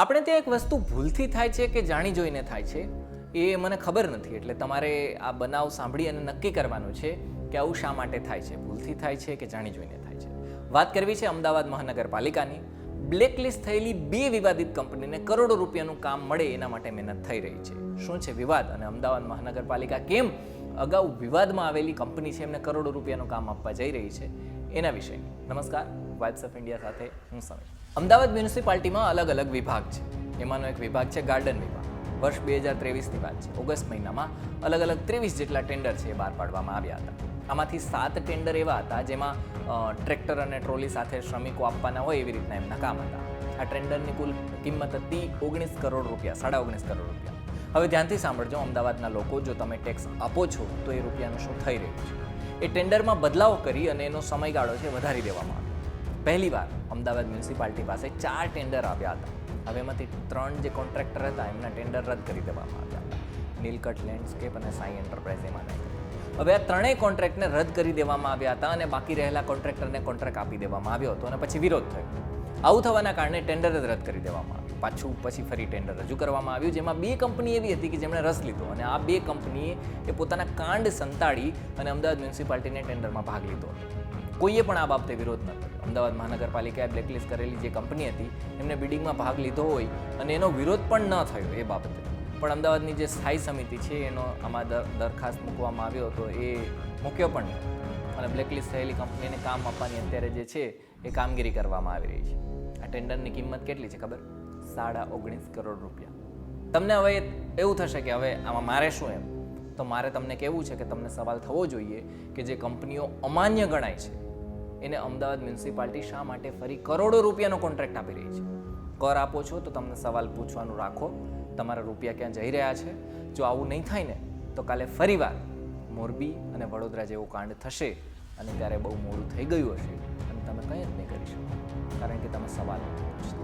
આપણે ત્યાં એક વસ્તુ ભૂલથી થાય છે કે જાણી જોઈને થાય છે? એ મને ખબર નથી, એટલે તમારે આ બનાવ સાંભળી અને નક્કી કરવાનું છે કે આવું શા માટે થાય છે? ભૂલથી થાય છે કે જાણી જોઈને થાય છે? વાત કરવી છે અમદાવાદ મહાનગરપાલિકાની. બ્લેકલિસ્ટ થયેલી બે વિવાદિત કંપનીને કરોડો રૂપિયાનું કામ મળે એના માટે મહેનત થઈ રહી છે. શું છે વિવાદ? અને અમદાવાદ મહાનગરપાલિકા કેમ અગાઉ વિવાદમાં આવેલી કંપની છે એમને કરોડો રૂપિયાનું કામ આપવા જઈ રહી છે? એના વિશે. નમસ્કાર. વાઇબ્સ ઓફ ઇન્ડિયા સાથે હું સમીર. અમદાવાદ મ્યુનિસિપાલિટીમાં અલગ અલગ વિભાગ છે. એમાંનો એક વિભાગ છે ગાર્ડન વિભાગ. વર્ષ બે હજાર ત્રેવીસની વાત છે. ઓગસ્ટ મહિનામાં અલગ અલગ ત્રેવીસ જેટલા ટેન્ડર છે એ બહાર પાડવામાં આવ્યા હતા. આમાંથી સાત ટેન્ડર એવા હતા જેમાં ટ્રેક્ટર અને ટ્રોલી સાથે શ્રમિકો આપવાના હોય એવી રીતના એમના કામ હતા. આ ટેન્ડરની કુલ કિંમત હતી ઓગણીસ કરોડ રૂપિયા, સાડા ઓગણીસ કરોડ રૂપિયા. હવે ધ્યાનથી સાંભળજો, અમદાવાદના લોકો, જો તમે ટેક્સ આપો છો, તો એ રૂપિયાનું શું થઈ રહ્યું છે? એ ટેન્ડરમાં બદલાવ કરી અને એનો સમયગાળો છે વધારી દેવામાં આવ્યો. પહેલીવાર અમદાવાદ મ્યુનિસિપાલિટી પાસે ચાર ટેન્ડર આવ્યા હતા. હવે એમાંથી ત્રણ જે કોન્ટ્રાક્ટર હતા, એમના ટેન્ડર રદ કરી દેવામાં આવ્યા હતા. નીલકટ લેન્ડસ્કેપ અને સાઈ એન્ટરપ્રાઇઝ એમાં હવે આ ત્રણેય કોન્ટ્રાક્ટને રદ કરી દેવામાં આવ્યા હતા અને બાકી રહેલા કોન્ટ્રાક્ટરને કોન્ટ્રાક્ટ આપી દેવામાં આવ્યો હતો અને પછી વિરોધ થયો. આવું થવાના કારણે ટેન્ડર જ રદ કરી દેવામાં આવ્યું. પાછું પછી ફરી ટેન્ડર રજૂ કરવામાં આવ્યું, જેમાં બે કંપની એવી હતી કે જેમણે રસ લીધો અને આ બે કંપનીએ એ પોતાના કાંડ સંતાડી અને અમદાવાદ મ્યુનિસિપાલિટીને ટેન્ડરમાં ભાગ લીધો. કોઈએ પણ આ બાબતે વિરોધ ન કર્યો. અમદાવાદ મહાનગરપાલિકાએ બ્લેકલિસ્ટ કરેલી જે કંપની હતી, એમને બિડિંગમાં ભાગ લીધો હોય અને એનો વિરોધ પણ ન થયો એ બાબતે. પણ અમદાવાદની જે સ્થાયી સમિતિ છે, એનો આમાં દર- દરખાસ્ત મૂકવામાં આવ્યો હતો, એ મૂક્યો પણ અને બ્લેકલિસ્ટ થયેલી કંપનીને કામ આપવાની અત્યારે જે છે, એ કામગીરી કરવામાં આવી રહી છે. આ ટેન્ડરની કિંમત કેટલી છે ખબર? સાડા ઓગણીસ કરોડ રૂપિયા. તમને હવે એવું થશે કે હવે આમાં મારે શું એમ? તો મારે તમને કહેવું છે કે તમને સવાલ થવો જોઈએ કે જે કંપનીઓ અમાન્ય ગણાય છે એને અમદાવાદ મ્યુનિસિપાલિટી શા માટે ફરી કરોડો રૂપિયાનો કોન્ટ્રાક્ટ આપી રહી છે? કર આપો છો તો તમને સવાલ પૂછવાનું રાખો. તમારા રૂપિયા ક્યાં જઈ રહ્યા છે? જો આવું નહીં થાય ને, તો કાલે ફરીવાર મોરબી અને વડોદરા જેવો કાંડ થશે અને ત્યારે બહુ મોડું થઈ ગયું હશે અને તમે કંઈ જ નહીં કરી શકો. કારણ કે તમે સવાલ પૂછતા